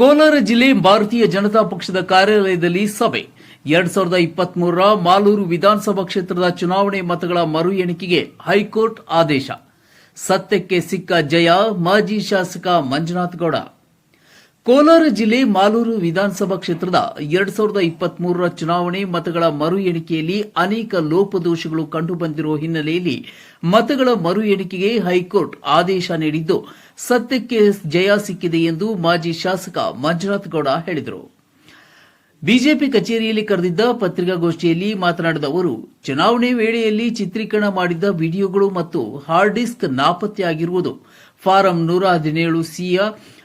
ಕೋಲಾರ ಜಿಲ್ಲೆ ಭಾರತೀಯ ಜನತಾ ಪಕ್ಷದ ಕಾರ್ಯಾಲಯದಲ್ಲಿ ಸಭೆ. ಎರಡ್ ಸಾವಿರದ ಇಪ್ಪತ್ತ್ ಮೂರರ ಮಾಲೂರು ವಿಧಾನಸಭಾ ಕ್ಷೇತ್ರದ ಚುನಾವಣೆ ಮತಗಳ ಮರು ಎಣಿಕೆಗೆ ಹೈಕೋರ್ಟ್ ಆದೇಶ. ಸತ್ಯಕ್ಕೆ ಸಿಕ್ಕ ಜಯ, ಮಾಜಿ ಶಾಸಕ ಮಂಜುನಾಥ್ ಗೌಡ. ಕೋಲಾರ ಜಿಲ್ಲೆ ಮಾಲೂರು ವಿಧಾನಸಭಾ ಕ್ಷೇತ್ರದ ಎರಡ್ ಸಾವಿರದ ಇಪ್ಪತ್ತ್ ಮೂರರ ಚುನಾವಣೆ ಮತಗಳ ಮರು ಎಣಿಕೆಯಲ್ಲಿ ಅನೇಕ ಲೋಪದೋಷಗಳು ಕಂಡುಬಂದಿರುವ ಹಿನ್ನೆಲೆಯಲ್ಲಿ ಮತಗಳ ಮರು ಎಣಿಕೆಗೆ ಹೈಕೋರ್ಟ್ ಆದೇಶ ನೀಡಿದ್ದು, ಸತ್ಯಕ್ಕೆ ಜಯ ಸಿಕ್ಕಿದೆ ಎಂದು ಮಾಜಿ ಶಾಸಕ ಮಂಜುನಾಥ್ ಗೌಡ ಹೇಳಿದರು. ಬಿಜೆಪಿ ಕಚೇರಿಯಲ್ಲಿ ಕರೆದಿದ್ದ ಪತ್ರಿಕಾಗೋಷ್ಠಿಯಲ್ಲಿ ಮಾತನಾಡಿದ ಅವರು, ಚುನಾವಣೆ ವೇಳೆಯಲ್ಲಿ ಚಿತ್ರೀಕರಣ ಮಾಡಿದ್ದ ವಿಡಿಯೋಗಳು ಮತ್ತು ಹಾರ್ಡ್ ಡಿಸ್ಕ್ ನಾಪತ್ತೆಯಾಗಿರುವುದು. ಫಾರಂ ನೂರ ಹದಿನೇಳು ಸಿಯ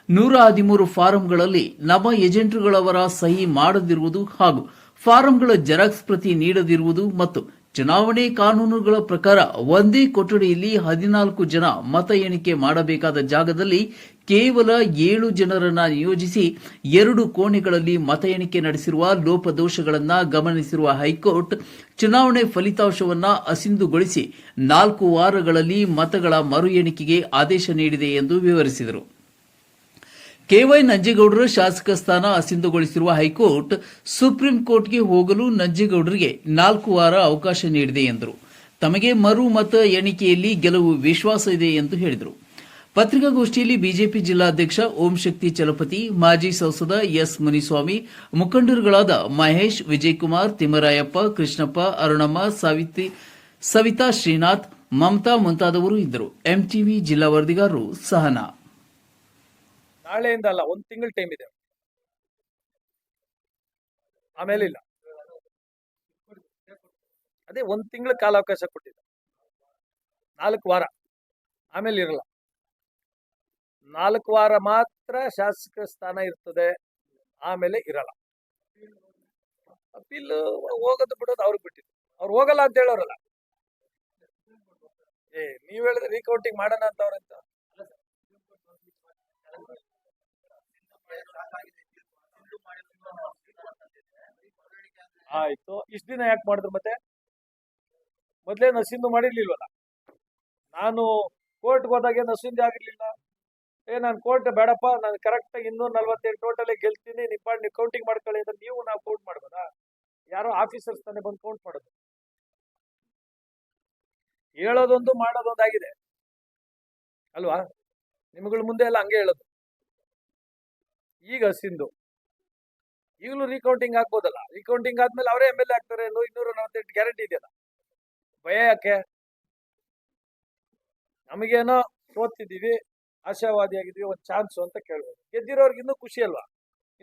ನೂರ ಹದಿಮೂರು ಫಾರಂಗಳಲ್ಲಿ ನವ ಏಜೆಂಟ್ಗಳವರ ಸಹಿ ಮಾಡದಿರುವುದು ಹಾಗೂ ಫಾರಂಗಳ ಜೆರಾಕ್ಸ್ ಪ್ರತಿ ನೀಡದಿರುವುದು ಮತ್ತು ಚುನಾವಣೆ ಕಾನೂನುಗಳ ಪ್ರಕಾರ ಒಂದೇ ಕೊಠಡಿಯಲ್ಲಿ ಹದಿನಾಲ್ಕು ಜನ ಮತ ಎಣಿಕೆ ಮಾಡಬೇಕಾದ ಜಾಗದಲ್ಲಿ ಕೇವಲ ಏಳು ಜನರನ್ನ ನಿಯೋಜಿಸಿ ಎರಡು ಕೋಣೆಗಳಲ್ಲಿ ಮತ ಎಣಿಕೆ ನಡೆಸಿರುವ ಲೋಪದೋಷಗಳನ್ನು ಗಮನಿಸಿರುವ ಹೈಕೋರ್ಟ್ ಚುನಾವಣೆ ಫಲಿತಾಂಶವನ್ನು ಅಸಿಂಧುಗೊಳಿಸಿ ನಾಲ್ಕು ವಾರಗಳಲ್ಲಿ ಮತಗಳ ಮರು ಎಣಿಕೆಗೆ ಆದೇಶ ನೀಡಿದೆ ಎಂದು ವಿವರಿಸಿದರು. ಕೆವೈ ನಂಜೇಗೌಡರ ಶಾಸಕ ಸ್ಥಾನ ಅಸಿಂಧುಗೊಳಿಸಿರುವ ಹೈಕೋರ್ಟ್ ಸುಪ್ರೀಂ ಕೋರ್ಟ್ಗೆ ಹೋಗಲು ನಂಜೇಗೌಡರಿಗೆ ನಾಲ್ಕು ವಾರ ಅವಕಾಶ ನೀಡಿದೆ ಎಂದರು. ತಮಗೆ ಮರು ಮತ ಎಣಿಕೆಯಲ್ಲಿ ಗೆಲುವು ವಿಶ್ವಾಸ ಇದೆ ಎಂದು ಹೇಳಿದರು. ಪತ್ರಿಕಾಗೋಷ್ಠಿಯಲ್ಲಿ ಬಿಜೆಪಿ ಜಿಲ್ಲಾಧ್ಯಕ್ಷ ಓಂ ಶಕ್ತಿ ಚಲಪತಿ, ಮಾಜಿ ಸಂಸದ ಎಸ್ ಮುನಿಸ್ವಾಮಿ, ಮುಖಂಡರುಗಳಾದ ಮಹೇಶ್, ವಿಜಯಕುಮಾರ್, ತಿಮ್ಮರಾಯಪ್ಪ, ಕೃಷ್ಣಪ್ಪ, ಅರುಣಮ್ಮ, ಸಾವಿತ್ರಿ, ಸವಿತಾ ಶ್ರೀನಾಥ್, ಮಮತಾ ಮುಂತಾದವರು ಇದ್ದರು. ಎಂಟಿವಿ ಜಿಲ್ಲಾ ವರದಿಗಾರರು ಸಹನಾ ನಾಳೆಯಿಂದ ಅಲ್ಲ, ಒಂದು ತಿಂಗಳ ಟೈಮ್ ಇದೆ. ಆಮೇಲೆ ಇಲ್ಲ ಅದೇ ಒಂದು ತಿಂಗಳ ಕಾಲಾವಕಾಶ ಕೊಟ್ಟಿದ್ದ. ನಾಲ್ಕು ವಾರ. ಆಮೇಲೆ ಇರಲ್ಲ. ನಾಲ್ಕು ವಾರ ಮಾತ್ರ ಶಾಸಕ ಸ್ಥಾನ ಇರ್ತದೆ. ಆಮೇಲೆ ಇರಲ್ಲ. ಅಪೀಲ್ ಹೋಗೋದು ಬಿಡೋದು ಅವ್ರಿಗೆ ಬಿಟ್ಟಿದ್ದು. ಅವ್ರು ಹೋಗಲ್ಲ ಅಂತ ಹೇಳೋರಲ್ಲ. ಏ, ನೀವ್ ಹೇಳಿದ್ರೆ ರೀಕೌಂಟಿಂಗ್ ಮಾಡೋಣ ಅಂತ ಅವ್ರಂತ ಆಯ್ತು. ಇಷ್ಟು ದಿನ ಯಾಕೆ ಮಾಡಿದ್ರು ಮತ್ತೆ? ಮೊದಲೇ ನಸಿಂದು ಮಾಡಿರ್ಲಿಲ್ವಲ್ಲ? ನಾನು ಕೋರ್ಟ್ಗೆ ಹೋದಾಗೆ ನಸಿಂದು ಆಗಿರ್ಲಿಲ್ಲ. ಏ, ನಾನು ಕೋರ್ಟ್ ಬೇಡಪ್ಪ, ನಾನು ಕರೆಕ್ಟ್ ಆಗಿ ಇನ್ನೂರ ನಲ್ವತ್ತೈದು ಟೋಟಲ್ ಗೆಲ್ತೀನಿ ನಿಪ್ಪಾಡ್ ನೀವು ಕೌಂಟಿಂಗ್ ಮಾಡ್ಕೊಳ್ಳಿ ಅಂದ್ರೆ ನೀವು ನಾವು ಕೌಂಟ್ ಮಾಡ್ಬೋದಾ? ಯಾರೋ ಆಫೀಸರ್ಸ್ ತಾನೇ ಬಂದು ಕೌಂಟ್ ಮಾಡೋದು. ಹೇಳೋದೊಂದು ಮಾಡೋದೊಂದಾಗಿದೆ ಅಲ್ವಾ? ನಿಮ್ಗಳ ಮುಂದೆ ಎಲ್ಲ ಹಂಗೆ ಹೇಳೋದು. ಈಗ ಹಸಿಂದು ಈಗಲೂ ರೀಕೌಂಟಿಂಗ್ ಆಗ್ಬೋದಲ್ಲ. ರೀಕೌಂಟಿಂಗ್ ಆದ್ಮೇಲೆ ಅವರೇ ಎಂ ಎಲ್ ಎ ಆಗ್ತಾರೆ ಇನ್ನೂರ ನಲವತ್ತೆಂಟು ಗ್ಯಾರಂಟಿ ಇದೆಯಲ್ಲ. ಭಯ ಯಾಕೆ? ನಮಗೇನೋ ಸೋತಿದ್ದೀವಿ ಆಗಿದ್ವಿ ಒಂದು ಚಾನ್ಸು ಅಂತ ಕೇಳ್ಬೋದು. ಗೆದ್ದಿರೋರ್ಗೆ ಇನ್ನೂ ಖುಷಿ ಅಲ್ವಾ?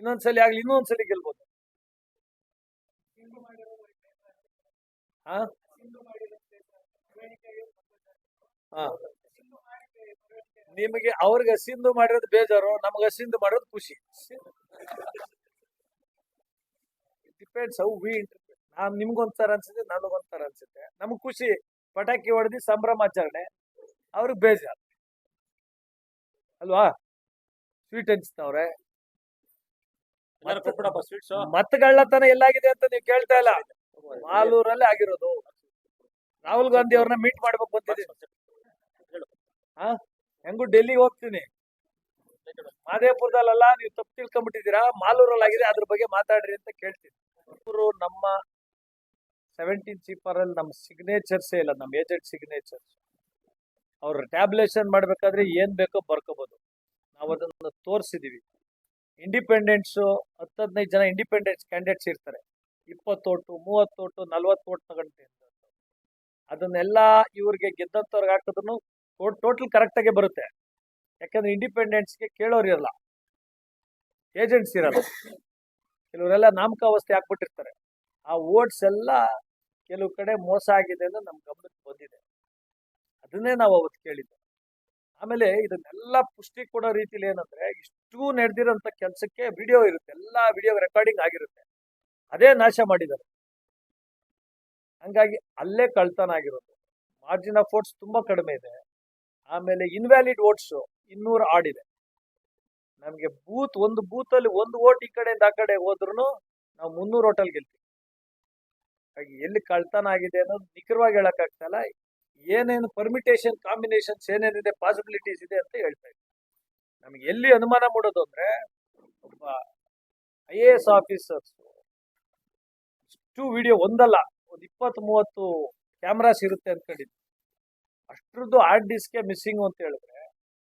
ಇನ್ನೊಂದ್ಸಲಿ ಆಗ್ಲಿ ಇನ್ನೊಂದ್ಸಲಿ ಗೆಲ್ಬೋದು. ಹಾ? ಹಾ. ನಿಮಗೆ ಅವ್ರಿಗೆ ಹಸಿಂದು ಮಾಡಿರೋದು ಬೇಜಾರು, ನಮ್ಗೆ ಹಸಿಂದು ಮಾಡೋದು ಖುಷಿ. ಡಿಪೆಂಡ್ಸ್ ಹೌ ವಿ ಇಂಟರ್ಪ್ರಿಟ್ ನಾನು ನಿಮ್ಗೊಂಥರ ಅನ್ಸುತ್ತೆ ನನಗೊಂಥರ ಅನ್ಸುತ್ತೆ. ನಮ್ಗ್ ಖುಷಿ. ಪಟಾಕಿ ಹೊಡೆದಿ ಸಂಭ್ರಮಾಚರಣೆ ಅವ್ರಿಗೆ ಬೇಜಾರು. ಅಲ್ವಾ? ಸ್ವೀಟ್ ಹಂಚ್ತವ್ರೆ ಮತಗಳ್ಳತನ ಎಲ್ಲಾಗಿದೆ ಅಂತ ನೀವು ಕೇಳ್ತಾ ಇಲ್ಲ. ಮಾಲೂರಲ್ಲೇ ಆಗಿರೋದು. ರಾಹುಲ್ ಗಾಂಧಿ ಅವ್ರನ್ನ ಮೀಟ್ ಮಾಡ್ಬೇಕು ಬಂದಿದ್ದೀನಿ. ಹಾ ಹೆಂಗು ಡೆಲ್ಲಿಗೆ ಹೋಗ್ತೀನಿ. ಮಾದೇಪುರದಲ್ಲ ನೀವು ತಪ್ಪು ತಿಳ್ಕೊಂಡ್ಬಿಟ್ಟಿದ್ದೀರಾ ಮಾಲೂರಲ್ಲಿ ಆಗಿದೆ ಅದ್ರ ಬಗ್ಗೆ ಮಾತಾಡ್ರಿ ಅಂತ ಕೇಳ್ತೀನಿ. ಇವರು ನಮ್ಮ ಸೆವೆಂಟೀನ್ ಸೀಪರ್ ಅಲ್ಲಿ ನಮ್ಮ ಸಿಗ್ನೇಚರ್ಸೇ ಇಲ್ಲ, ನಮ್ಮ ಏಜೆಂಟ್ ಸಿಗ್ನೇಚರ್ಸ್ ಅವ್ರ ಟ್ಯಾಬ್ಲೇಷನ್ ಮಾಡಬೇಕಾದ್ರೆ ಏನು ಬೇಕೋ ಬರ್ಕೋಬೋದು. ನಾವು ಅದನ್ನ ತೋರಿಸಿದೀವಿ. ಇಂಡಿಪೆಂಡೆಂಟ್ಸ್ ಹತ್ತು ಹದಿನೈದು ಜನ ಇಂಡಿಪೆಂಡೆಂಟ್ಸ್ ಕ್ಯಾಂಡಿಡೇಟ್ಸ್ ಇರ್ತಾರೆ. ಇಪ್ಪತ್ತು ಓಟು ಮೂವತ್ತು ಓಟು ನಲ್ವತ್ತು ಓಟ್ ತಗೊಂಡು ಅದನ್ನೆಲ್ಲ ಇವ್ರಿಗೆ ಗೆದ್ದಂತವ್ರಿಗೆ ಹಾಕಿದ್ರು ಟೋಟಲ್ ಕರೆಕ್ಟಾಗೆ ಬರುತ್ತೆ. ಯಾಕಂದ್ರೆ ಇಂಡಿಪೆಂಡೆಂಟ್ಸ್ಗೆ ಕೇಳೋರು ಇರಲ್ಲ. ಏಜೆಂಟ್ಸ್ ಇರಲ್ಲ. ಕೆಲವರೆಲ್ಲ ನಾಮಕಾವಸ್ಥೆ ಹಾಕ್ಬಿಟ್ಟಿರ್ತಾರೆ ಆ ಓಟ್ಸ್ ಎಲ್ಲ ಕೆಲವು ಕಡೆ ಮೋಸ ಆಗಿದೆ ಅಂತ ನಮ್ಮ ಗಮನಕ್ಕೆ ಬಂದಿದೆ. ಅದನ್ನೇ ನಾವು ಅವತ್ತು ಕೇಳಿದ್ದೆ. ಆಮೇಲೆ ಇದನ್ನೆಲ್ಲ ಪುಷ್ಟಿ ಕೊಡೋ ರೀತಿಲಿ ಏನಂದ್ರೆ ಇಷ್ಟು ನಡೆದಿರೋಂಥ ಕೆಲಸಕ್ಕೆ ವಿಡಿಯೋ ಇರುತ್ತೆ. ಎಲ್ಲ ವಿಡಿಯೋ ರೆಕಾರ್ಡಿಂಗ್ ಆಗಿರುತ್ತೆ. ಅದೇ ನಾಶ ಮಾಡಿದ್ದಾರೆ. ಹಂಗಾಗಿ ಅಲ್ಲೇ ಕಳ್ತನ ಆಗಿರೋದು. ಮಾರ್ಜಿನ್ ಆಫ್ ಓಟ್ಸ್ ತುಂಬಾ ಕಡಿಮೆ ಇದೆ. ಆಮೇಲೆ ಇನ್ವ್ಯಾಲಿಡ್ ಓಟ್ಸು ಇನ್ನೂರು ಆಡಿದೆ ನಮಗೆ ಬೂತ್, ಒಂದು ಬೂತ್ ಅಲ್ಲಿ ಒಂದು ಓಟ್ ಈ ಕಡೆಯಿಂದ ಆ ಕಡೆ ಹೋದ್ರು ನಾವು ಮುನ್ನೂರು ಓಟಲ್ ಗೆಲ್ತೀವಿ. ಎಲ್ಲಿ ಕಳ್ತನ ಆಗಿದೆ ಅನ್ನೋದು ನಿಖರವಾಗಿ ಹೇಳಕ್ಕಾಗ್ತಲ್ಲ. ಏನೇನು ಪರ್ಮಿಟೇಷನ್ ಕಾಂಬಿನೇಷನ್ಸ್ ಏನೇನಿದೆ ಪಾಸಿಬಿಲಿಟೀಸ್ ಇದೆ ಅಂತ ಹೇಳ್ತಾ ಇದ್ದೀವಿ ನಮಗೆ ಎಲ್ಲಿ ಅನುಮಾನ ಮಾಡೋದು ಅಂದ್ರೆ ಒಬ್ಬ ಐ ಎ ಎಸ್ ಆಫೀಸರ್ಸ್ ಇಷ್ಟು ವಿಡಿಯೋ ಒಂದಲ್ಲ, ಒಂದು ಇಪ್ಪತ್ತು ಮೂವತ್ತು ಕ್ಯಾಮ್ರಾಸ್ ಇರುತ್ತೆ ಅಂದ್ಕೊಂಡಿದ್ವಿ ಅಷ್ಟ್ರದ್ದು ಹಾರ್ಡ್ ಡಿಸ್ಕೆ ಮಿಸ್ಸಿಂಗ್ ಅಂತ ಹೇಳಿದ್ರೆ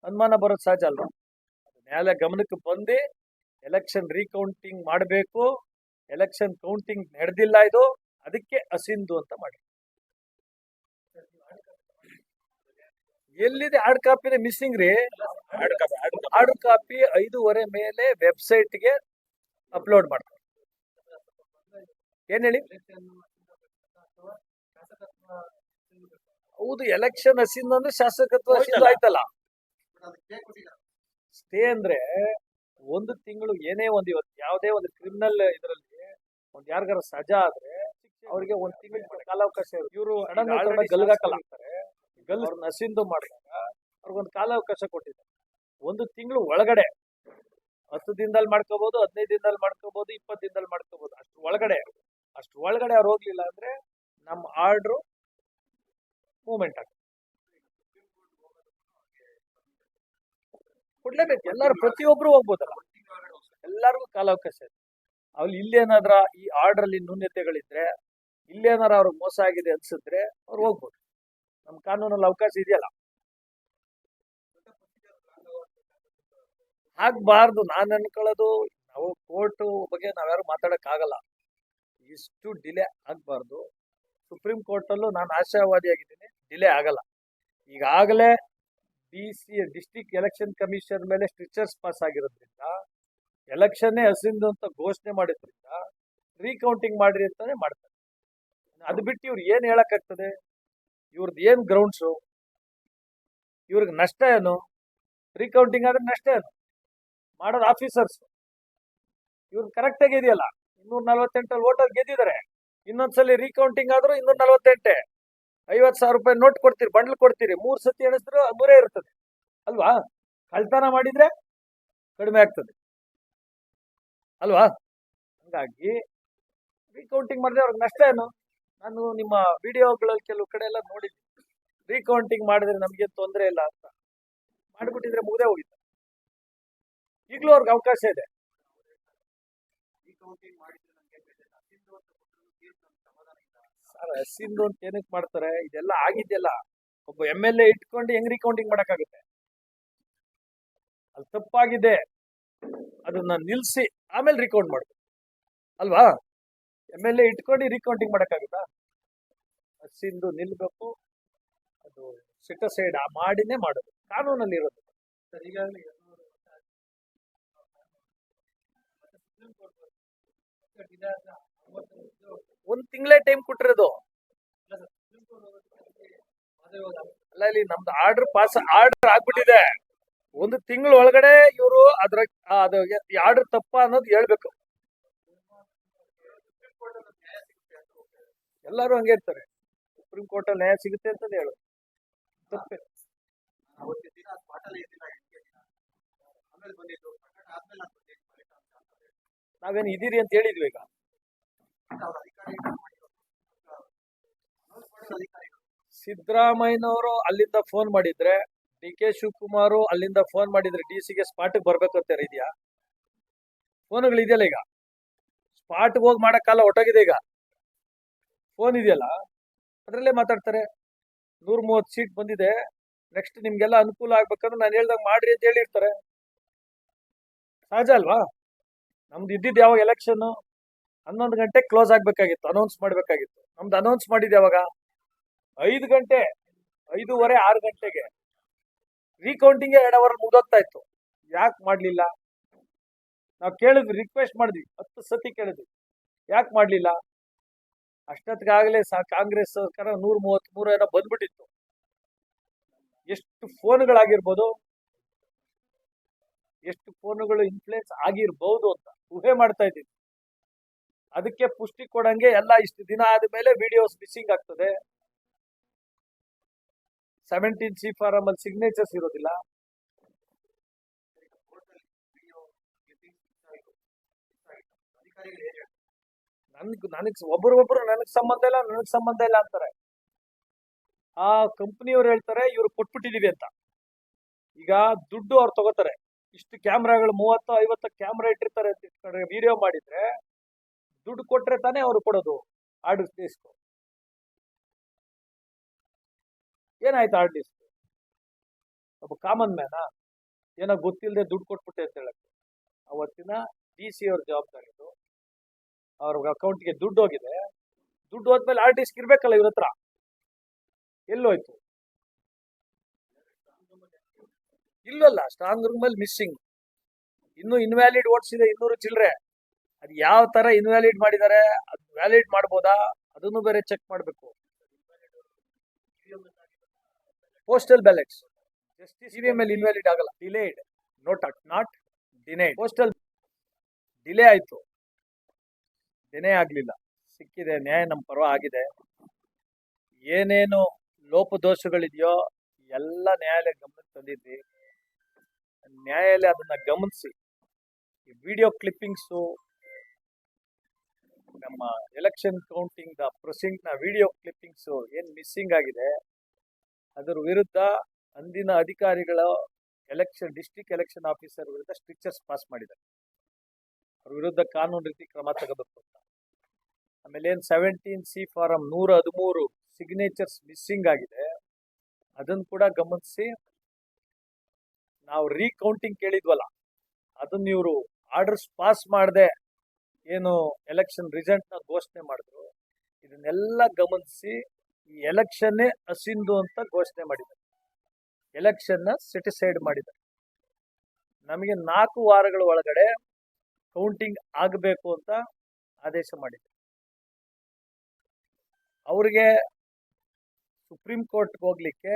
ಅನುಮಾನ ಬರೋದು ಸಹಜ ಅಲ್ವಾ? ನ್ಯಾಯಾಲಯ ಗಮನಕ್ಕೆ ಬಂದು ಎಲೆಕ್ಷನ್ ರೀಕೌಂಟಿಂಗ್ ಮಾಡಬೇಕು ಎಲೆಕ್ಷನ್ ಕೌಂಟಿಂಗ್ ನಡೆದಿಲ್ಲ ಇದು ಅದಕ್ಕೆ ಅಸಿಂಧು ಅಂತ ಮಾಡಿ. ಎಲ್ಲಿದೆ ಹಾರ್ಡ್ ಕಾಪಿನೇ ಮಿಸ್ಸಿಂಗ್ ರೀ? ಹಾರ್ಡ್ ಕಾಪಿ ಐದೂವರೆ ಮೇಲೆ ವೆಬ್ಸೈಟ್ಗೆ ಅಪ್ಲೋಡ್ ಮಾಡ್ತಾರೆ ಏನ್ ಹೇಳಿ? ಹೌದು ಎಲೆಕ್ಷನ್ ಹಸಿಂದ ಅಂದ್ರೆ ಶಾಸಕತ್ವ ಅಸಿಂಧು ಆಯ್ತಲ್ಲ? ಸ್ಟೇ ಅಂದ್ರೆ ಒಂದು ತಿಂಗಳು ಏನೇ ಒಂದು ಇವತ್ತು ಯಾವುದೇ ಒಂದು ಕ್ರಿಮಿನಲ್ ಇದರಲ್ಲಿ ಒಂದ್ ಯಾರಿಗಾರ ಸಜಾ ಆದ್ರೆ ಅವ್ರಿಗೆ ಒಂದ್ ತಿಂಗಳ ಕಾಲಾವಕಾಶ ಇವರು ಗಲ್ಗಾಕಲ್ಲ ಗಲ್ ನಸಿಂದು ಮಾಡಿದಾಗ ಅವ್ರಿಗೊಂದು ಕಾಲಾವಕಾಶ ಕೊಟ್ಟಿದ್ದಾರೆ. ಒಂದು ತಿಂಗಳು ಒಳಗಡೆ ಹತ್ತು ದಿನದಲ್ಲಿ ಮಾಡ್ಕೋಬಹುದು ಹದಿನೈದು ದಿನದಲ್ಲಿ ಮಾಡ್ಕೋಬಹುದು ಇಪ್ಪತ್ತು ದಿನದಲ್ಲಿ ಮಾಡ್ಕೋಬಹುದು ಅಷ್ಟು ಒಳಗಡೆ ಅಷ್ಟು ಒಳಗಡೆ ಅವ್ರು ಹೋಗ್ಲಿಲ್ಲ ಅಂದ್ರೆ ನಮ್ಮ ಆರ್ಡ್ರು ಮೂವ್ಮೆಂಟ್ ಆಗ್ತದೆ. ಕೊಡ್ಲೇಬೇಕು. ಎಲ್ಲರೂ ಪ್ರತಿಯೊಬ್ರು ಹೋಗ್ಬೋದಲ್ಲ? ಎಲ್ಲರಿಗೂ ಕಾಲಾವಕಾಶ ಇದೆ. ಅಲ್ಲಿ ಇಲ್ಲೇನಾದ್ರ ಈ ಆರ್ಡರ್ ಅಲ್ಲಿ ನ್ಯೂನ್ಯತೆಗಳಿದ್ರೆ ಇಲ್ಲೇನಾರ ಅವ್ರಿಗೆ ಮೋಸ ಆಗಿದೆ ಅನ್ಸಿದ್ರೆ ಅವ್ರು ಹೋಗ್ಬೋದು. ನಮ್ಮ ಕಾನೂನಲ್ಲಿ ಅವಕಾಶ ಇದೆಯಲ್ಲ? ಆಗ್ಬಾರ್ದು ನಾನು ಅನ್ಕೊಳ್ಳೋದು, ನಾವು ಕೋರ್ಟ್ ಬಗ್ಗೆ ನಾವ್ಯಾರು ಮಾತಾಡಕ್ ಆಗಲ್ಲ ಇಷ್ಟು ಡಿಲೇ ಆಗ್ಬಾರ್ದು. ಸುಪ್ರೀಂ ಕೋರ್ಟಲ್ಲೂ ನಾನು ಆಶಾವಾದಿಯಾಗಿದ್ದೀನಿ. ಡಿಲೇ ಆಗಲ್ಲ. ಈಗಾಗಲೇ D C, district election commission ಮೇಲೆ ಸ್ಟ್ರಿಚರ್ಸ್ ಪಾಸ್ ಆಗಿರೋದ್ರಿಂದ, ಎಲೆಕ್ಷನ್ನೇ ಹಸಿಂದು ಅಂತ ಘೋಷಣೆ ಮಾಡಿದ್ರಿಂದ, ರೀಕೌಂಟಿಂಗ್ ಮಾಡ್ರಿ ಅಂತಾನೆ ಮಾಡ್ತಾರೆ. ಅದು ಬಿಟ್ಟು ಇವ್ರು ಏನು ಹೇಳಕ್ಕಾಗ್ತದೆ? ಇವ್ರದ್ದು ಏನು ಗ್ರೌಂಡ್ಸು ಇವ್ರಿಗೆ ನಷ್ಟ ಏನು? ರೀಕೌಂಟಿಂಗ್ ಆದ್ರೆ ನಷ್ಟ ಏನು? ಮಾಡೋದು ಆಫೀಸರ್ಸ್ ಇವ್ರು ಕರೆಕ್ಟ್ ಆಗಿ ಇದೆಯಲ್ಲ? ಇನ್ನೂರ ನಲ್ವತ್ತೆಂಟಲ್ಲಿ ಓಟರ್ ಗೆದ್ದಿದ್ದಾರೆ. ಇನ್ನೊಂದ್ಸಲಿ ರೀಕೌಂಟಿಂಗ್ ಆದ್ರೂ ಇನ್ನೂರ ನಲ್ವತ್ತೆಂಟೆ. ಐವತ್ ಸಾವಿರ ರೂಪಾಯಿ ನೋಟ್ ಕೊಡ್ತೀರಿ, ಬಂಡ್ಲ್ ಕೊಡ್ತೀರಿ, ಮೂರು ಸತಿ ಎಣಿಸಿದ್ರು ಮೂರೇ ಇರ್ತದೆ. ಅಲ್ವಾ? ಕಳ್ತನ ಮಾಡಿದ್ರೆ ಕಡಿಮೆ ಆಗ್ತದೆ. ಅಲ್ವಾ? ಹಂಗಾಗಿ ರೀಕೌಂಟಿಂಗ್ ಮಾಡಿದ್ರೆ ಅವ್ರಿಗೆ ನಷ್ಟ ಏನು? ನಾನು ನಿಮ್ಮ ವಿಡಿಯೋಗಳಲ್ಲಿ ಕೆಲವು ಕಡೆ ಎಲ್ಲ ನೋಡಿದ್ದೀನಿ. ರೀಕೌಂಟಿಂಗ್ ಮಾಡಿದ್ರೆ ನಮಗೆ ತೊಂದರೆ ಇಲ್ಲ ಅಂತ. ಮಾಡಿಬಿಟ್ಟಿದ್ರೆ ಮುಗದೆ ಹೋಗಿತ್ತು ಈಗಲೂ ಅವ್ರಿಗೆ ಅವಕಾಶ ಇದೆ. ಸರ್ ಅಂತ ಏನಕ್ಕೆ ಮಾಡ್ತಾರೆ, ಇದೆಲ್ಲ ಆಗಿದೆಯಲ್ಲ, ಒಬ್ಬ ಎಂ ಎಲ್ ಎ ಇಟ್ಕೊಂಡು ಹೆಂಗ್ ರಿಕೌಂಟಿಂಗ್ ಮಾಡಕ್ಕಾಗುತ್ತೆ? ಅಲ್ಲಿ ತಪ್ಪಾಗಿದೆ, ಅದನ್ನ ನಿಲ್ಸಿ, ಆಮೇಲೆ ರಿಕೌಂಟ್ ಮಾಡ್ಬೇಕು. ಅಲ್ವಾ? ಎಂ ಎಲ್ ಎ ಇಟ್ಕೊಂಡು ರಿಕೌಂಟಿಂಗ್ ಮಾಡಕ್ಕಾಗುತ್ತಾ? ಹಸಿಂದು ನಿಲ್ಬೇಕು, ಅದು ಸಿಟಸೈಡ್ ಮಾಡಿನೇ ಮಾಡೋದು, ಕಾನೂನಲ್ಲಿ ಇರೋದು. ಒಂದ್ ತಿಂಗಳೇ ಟೈಮ್ ಕೊಟ್ಟಿರೋದು. ಅಲ್ಲ ಇಲ್ಲಿ ನಮ್ದು ಆರ್ಡರ್ ಪಾಸ್ ಆರ್ಡರ್ ಆಗ್ಬಿಟ್ಟಿದೆ. ಒಂದು ತಿಂಗಳ ಒಳಗಡೆ ಇವರು ಅದ್ರ ಅದು ಆರ್ಡರ್ ತಪ್ಪ ಅನ್ನೋದು ಹೇಳ್ಬೇಕು. ಎಲ್ಲರೂ ಹಂಗೆ ಇರ್ತಾರೆ. ಸುಪ್ರೀಂ ಕೋರ್ಟ್ ಅಲ್ಲಿ ನ್ಯಾಯ ಸಿಗುತ್ತೆ ಅಂತ ಹೇಳು ತಪ್ಪೆ. ನಾವೇನು ಇದೀರಿ ಅಂತ ಹೇಳಿದ್ವಿ ಈಗ. ಸಿದ್ದರಾಮಯ್ಯನವರು ಅಲ್ಲಿಂದ ಫೋನ್ ಮಾಡಿದ್ರೆ, ಡಿ ಕೆ ಶಿವಕುಮಾರ್ ಅಲ್ಲಿಂದ ಫೋನ್ ಮಾಡಿದ್ರೆ ಡಿ ಸಿಗೆ ಸ್ಪಾಟ್ಗೆ ಬರ್ಬೇಕು ಅಂತ ಇದೆಯಾ? ಫೋನ್ಗಳು ಇದೆಯಲ್ಲ ಈಗ? ಸ್ಪಾಟ್ಗೆ ಹೋಗಿ ಮಾಡೋಕ್ಕಲ್ಲ ಹೊಟ್ಟೋಗಿದೆ ಈಗ. ಫೋನ್ ಇದೆಯಲ್ಲ? ಅದರಲ್ಲೇ ಮಾತಾಡ್ತಾರೆ. ನೂರ ಮೂವತ್ತು ಸೀಟ್ ಬಂದಿದೆ. ನೆಕ್ಸ್ಟ್ ನಿಮ್ಗೆಲ್ಲ ಅನುಕೂಲ ಆಗ್ಬೇಕಂದ್ರೆ ನಾನು ಹೇಳ್ದಾಗ ಮಾಡ್ರಿ ಅಂತ ಹೇಳಿರ್ತಾರೆ. ಸಹಜ ಅಲ್ವಾ? ನಮ್ದು ಇದ್ದಿದ್ದು ಯಾವಾಗ ಎಲೆಕ್ಷನ್ ಹನ್ನೊಂದು ಗಂಟೆ ಕ್ಲೋಸ್ ಆಗಬೇಕಾಗಿತ್ತು ಅನೌನ್ಸ್ ಮಾಡಬೇಕಾಗಿತ್ತು. ನಮ್ದು ಅನೌನ್ಸ್ ಮಾಡಿದೆ ಅವಾಗ ಐದು ಗಂಟೆ, ಐದೂವರೆ, ಆರು ಗಂಟೆಗೆ. ರೀಕೌಂಟಿಂಗ್ ಎರಡು ಅವರ್ ಮುಗ್ದೋಗ್ತಾ ಇತ್ತು. ಯಾಕೆ ಮಾಡಲಿಲ್ಲ? ನಾವು ಕೇಳಿದ್ವಿ ರಿಕ್ವೆಸ್ಟ್ ಮಾಡಿದ್ವಿ, ಹತ್ತು ಸತಿ ಕೇಳಿದ್ವಿ. ಯಾಕೆ ಮಾಡಲಿಲ್ಲ? ಅಷ್ಟೊತ್ತಿಗಾಗಲೇ ಸಾ, ಕಾಂಗ್ರೆಸ್ ಸರ್ಕಾರ ನೂರ ಮೂವತ್ತ್ ಮೂರು ಏನೋ ಬಂದ್ಬಿಟ್ಟಿತ್ತು. ಎಷ್ಟು ಫೋನ್ಗಳಾಗಿರ್ಬೋದು, ಎಷ್ಟು ಫೋನ್ಗಳು ಇನ್ಫ್ಲೂಯೆನ್ಸ್ ಆಗಿರ್ಬೋದು ಅಂತ ಊಹೆ ಮಾಡ್ತಾ ಇದ್ದೀನಿ ಅದಕ್ಕೆ ಪುಷ್ಟಿ ಕೊಡಂಗೆ ಎಲ್ಲ ಇಷ್ಟು ದಿನ ಆದ್ಮೇಲೆ ವಿಡಿಯೋಸ್ ಮಿಸ್ಸಿಂಗ್ ಆಗ್ತದೆ. ಸೆವೆಂಟೀನ್ ಸಿ ಫಾರಂ ಅಲ್ಲಿ ಸಿಗ್ನೇಚರ್ಸ್ ಇರೋದಿಲ್ಲ. ನನ್ಗ್, ನನಗ್ ಒಬ್ರು ನನಗ್ ಸಂಬಂಧ ಇಲ್ಲ, ನನಗ್ ಸಂಬಂಧ ಇಲ್ಲ ಅಂತಾರೆ. ಆ ಕಂಪ್ನಿಯವ್ರು ಹೇಳ್ತಾರೆ, ಇವ್ರು ಕೊಟ್ಬಿಟ್ಟಿದೀವಿ ಅಂತ. ಈಗ ದುಡ್ಡು ಅವ್ರು ತಗೋತಾರೆ. ಇಷ್ಟು ಕ್ಯಾಮ್ರಾಗಳು ಮೂವತ್ತು, ಐವತ್ತು ಕ್ಯಾಮ್ರಾ ಇಟ್ಟಿರ್ತಾರೆ ಅಂತ ವಿಡಿಯೋ ಮಾಡಿದ್ರೆ ದುಡ್ಡು ಕೊಟ್ರೆ ತಾನೇ ಅವ್ರು ಕೊಡೋದು ಆರ್ಡರ್ ಡಿಸ್ಕ್ ಏನಾಯ್ತು ಹಾರ್ಡ್ ಡಿಸ್ಕ್ ಒಬ್ಬ ಕಾಮನ್ ಮ್ಯಾನ ಏನೋ ಗೊತ್ತಿಲ್ಲದೆ ದುಡ್ಡು ಕೊಟ್ಬಿಟ್ಟೆ ಅಂತ ಹೇಳಕ್ಕೆ. ಅವತ್ತಿನ ಡಿ ಸಿ ಅವ್ರ ಜವಾಬ್ದಾರಿ ಇದು. ಅವ್ರ ಅಕೌಂಟ್ಗೆ ದುಡ್ಡು ಹೋಗಿದೆ. ದುಡ್ಡು ಹೋದ್ಮೇಲೆ ಹಾರ್ಡ್ ಡಿಸ್ಕ್ ಇರ್ಬೇಕಲ್ಲ ಇವ್ರ ಹತ್ರ. ಎಲ್ಲೋಯ್ತು. ಇಲ್ಲಲ್ಲ ಸ್ಟ್ರಾಂಗ್ ರೂಮ್ ಅಲ್ಲಿ ಮಿಸ್ಸಿಂಗ್ ಇನ್ನೂ ಇನ್ವ್ಯಾಲಿಡ್ ಇದೆ, ಇನ್ನೂರು ಚಿಲ್ಲರೆ ಅದು ಯಾವ ತರ ಇನ್ವ್ಯಾಲಿಡ್ ಮಾಡಿದ್ದಾರೆ ಅದು ವ್ಯಾಲಿಡ್ ಮಾಡ್ಬೋದಾ ಅದನ್ನು ಬೇರೆ ಚೆಕ್ ಮಾಡಬೇಕು. ಪೋಸ್ಟಲ್ ಬ್ಯಾಲೆಟ್ಸ್ ಜಸ್ಟಿಸ್ ಇ ಮೇಲೆ ಇನ್ವ್ಯಾಲಿಡ್ ಆಗಲ್ಲ. Delayed not at not denied postal delay ಆಯ್ತು. ಡಿನೇ ಆಗ್ಲಿಲ್ಲ. ಸಿಕ್ಕಿದೆ ನ್ಯಾಯ ನಮ್ಮ ಪರ್ವ ಆಗಿದೆ. ಏನೇನು ಲೋಪದೋಷಗಳಿದೆಯೋ ಎಲ್ಲ ನ್ಯಾಯಾಲಯ ಗಮನಕ್ಕೆ ತಂದಿದ್ವಿ ನ್ಯಾಯಾಲಯ ಅದನ್ನ ಗಮನಿಸಿ. ಈ ವಿಡಿಯೋ ಕ್ಲಿಪ್ಪಿಂಗ್ಸು ನಮ್ಮ ಎಲೆಕ್ಷನ್ ಕೌಂಟಿಂಗ್ ದ ಪ್ರೊಸೀಂಗ್ನ ವಿಡಿಯೋ ಕ್ಲಿಪ್ಪಿಂಗ್ಸ್ ಏನ್ ಮಿಸ್ಸಿಂಗ್ ಆಗಿದೆ? ಅದರ ವಿರುದ್ಧ ಅಂದಿನ ಅಧಿಕಾರಿಗಳ ಎಲೆಕ್ಷನ್ ಡಿಸ್ಟಿಕ್ ಎಲೆಕ್ಷನ್ ಆಫೀಸರ್ ವಿರುದ್ಧ ಸ್ಟ್ರಿಕ್ಚರ್ಸ್ ಪಾಸ್ ಮಾಡಿದ್ದಾರೆ. ಅವ್ರ ವಿರುದ್ಧ ಕಾನೂನು ರೀತಿ ಕ್ರಮ ತಗೋಬೇಕು ಅಂತ. ಆಮೇಲೆ ಏನ್ ಸೆವೆಂಟೀನ್ ಸಿ ಫಾರಂ ನೂರ ಹದಿಮೂರು ಸಿಗ್ನೇಚರ್ಸ್ ಮಿಸ್ಸಿಂಗ್ ಆಗಿದೆ. ಅದನ್ನು ಕೂಡ ಗಮನಿಸಿ. ನಾವು ರೀಕೌಂಟಿಂಗ್ ಕೇಳಿದ್ವಲ್ಲ, ಅದನ್ನ ಇವರು ಆರ್ಡರ್ಸ್ ಪಾಸ್ ಮಾಡದೆ ಏನು ಎಲೆಕ್ಷನ್ ರಿಸಲ್ಟ್ನ ಘೋಷಣೆ ಮಾಡಿದ್ರು, ಇದನ್ನೆಲ್ಲ ಗಮನಿಸಿ ಈ ಎಲೆಕ್ಷನ್ನೇ ಅಸಿಂಧು ಅಂತ ಘೋಷಣೆ ಮಾಡಿದ್ದಾರೆ. ಎಲೆಕ್ಷನ್ನ ಸೆಟಿಸೈಡ್ ಮಾಡಿದ್ದಾರೆ. ನಮಗೆ ನಾಲ್ಕು ವಾರಗಳ ಒಳಗಡೆ ಕೌಂಟಿಂಗ್ ಆಗಬೇಕು ಅಂತ ಆದೇಶ ಮಾಡಿದ್ದಾರೆ. ಅವ್ರಿಗೆ ಸುಪ್ರೀಂ ಕೋರ್ಟ್ಗೆ ಹೋಗ್ಲಿಕ್ಕೆ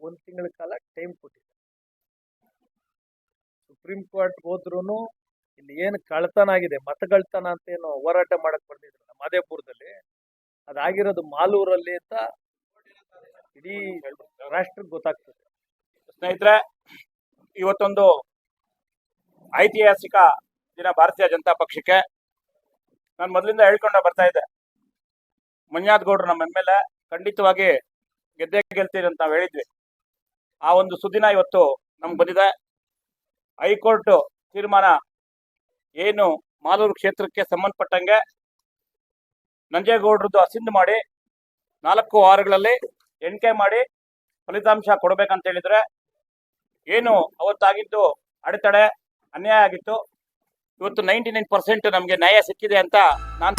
ಒಂದು ತಿಂಗಳ ಕಾಲ ಟೈಮ್ ಕೊಟ್ಟಿದ್ದಾರೆ. ಸುಪ್ರೀಂ ಕೋರ್ಟ್ ಹೋದ್ರು ಇಲ್ಲಿ ಏನು ಕಳ್ತನ ಆಗಿದೆ ಮತಗಳ್ತನ ಅಂತ ಏನು ಹೋರಾಟ ಮಾಡಕ್ ಬಂದಿದ್ರು ನಮ್ಮ ಮಾದೇಪುರದಲ್ಲಿ ಅದಾಗಿರೋದು ಮಾಲೂರಲ್ಲಿ ಅಂತ ಇಡೀ ರಾಷ್ಟ್ರಕ್ಕೆ ಗೊತ್ತಾಗ್ತದೆ. ಸ್ನೇಹಿತರೆ, ಇವತ್ತೊಂದು ಐತಿಹಾಸಿಕ ದಿನ ಭಾರತೀಯ ಜನತಾ ಪಕ್ಷಕ್ಕೆ ನಾನು ಮೊದಲಿಂದ ಹೇಳ್ಕೊಂಡ ಬರ್ತಾ ಇದ್ದೆ. ಮಂಜಾದ್ ಗೌಡ್ರು ನಮ್ಮ ಎಂ ಎಲ್ ಎ, ಖಂಡಿತವಾಗಿ ಗೆದ್ದೆ ಗೆಲ್ತೀರಿ ಅಂತ ನಾವು ಹೇಳಿದ್ವಿ. ಆ ಒಂದು ಸುದಿನ ಇವತ್ತು ನಮ್ಗೆ ಬಂದಿದೆ. ಹೈಕೋರ್ಟ್ ತೀರ್ಮಾನ ಏನು ಮಾಲೂರು ಕ್ಷೇತ್ರಕ್ಕೆ ಸಂಬಂಧಪಟ್ಟಂಗೆ ನಂಜೇಗೌಡರದ್ದು ಅಸಿಂದು ಮಾಡಿ ನಾಲ್ಕು ವಾರಗಳಲ್ಲಿ ಎಣಿಕೆ ಮಾಡಿ ಫಲಿತಾಂಶ ಕೊಡಬೇಕಂತ ಹೇಳಿದ್ರೆ ಏನು ಅವತ್ತಾಗಿದ್ದು ಅಡೆತಡೆ ಅನ್ಯಾಯ ಆಗಿತ್ತು. ಇವತ್ತು ನೈಂಟಿ ನೈನ್ ಪರ್ಸೆಂಟ್ ನಮಗೆ ನ್ಯಾಯ ಸಿಕ್ಕಿದೆ ಅಂತ ನಾನು